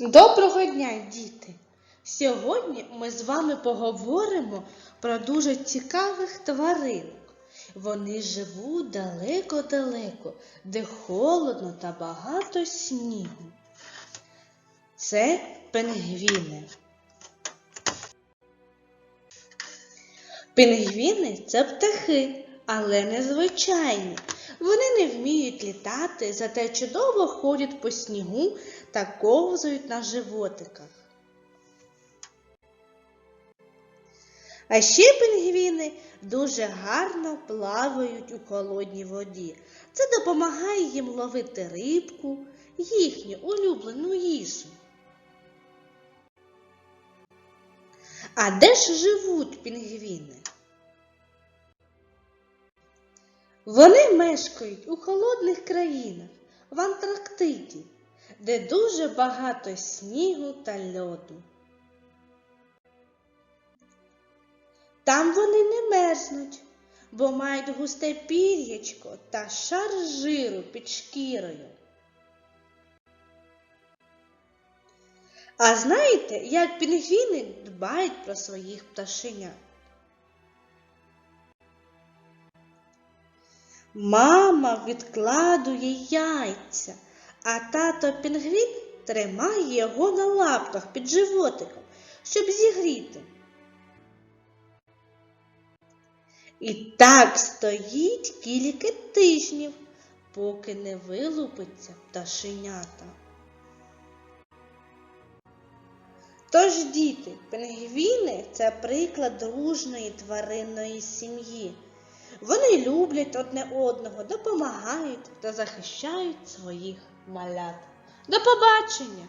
Доброго дня, діти! Сьогодні ми з вами поговоримо про дуже цікавих тваринок. Вони живуть далеко-далеко, де холодно та багато снігу. Це пінгвіни. Пінгвіни це птахи, але незвичайні. Вони не вміють літати, зате чудово ходять по снігу та ковзають на животиках. А ще пінгвіни дуже гарно плавають у холодній воді. Це допомагає їм ловити рибку, їхню улюблену їжу. А де ж живуть пінгвіни? Вони мешкають у холодних країнах в Антарктиді, де дуже багато снігу та льоду. Там вони не мерзнуть, бо мають густе пір'ячко та шар жиру під шкірою. А знаєте, як пінгвіни дбають про своїх пташенят? Мама відкладує яйця, а тато пінгвін тримає його на лапках під животиком, щоб зігріти. І так стоїть кілька тижнів, поки не вилупиться пташенята. Тож, діти, пінгвіни це приклад дружної тваринної сім'ї. Вони люблять одне одного, допомагають та захищають своїх малят. До побачення!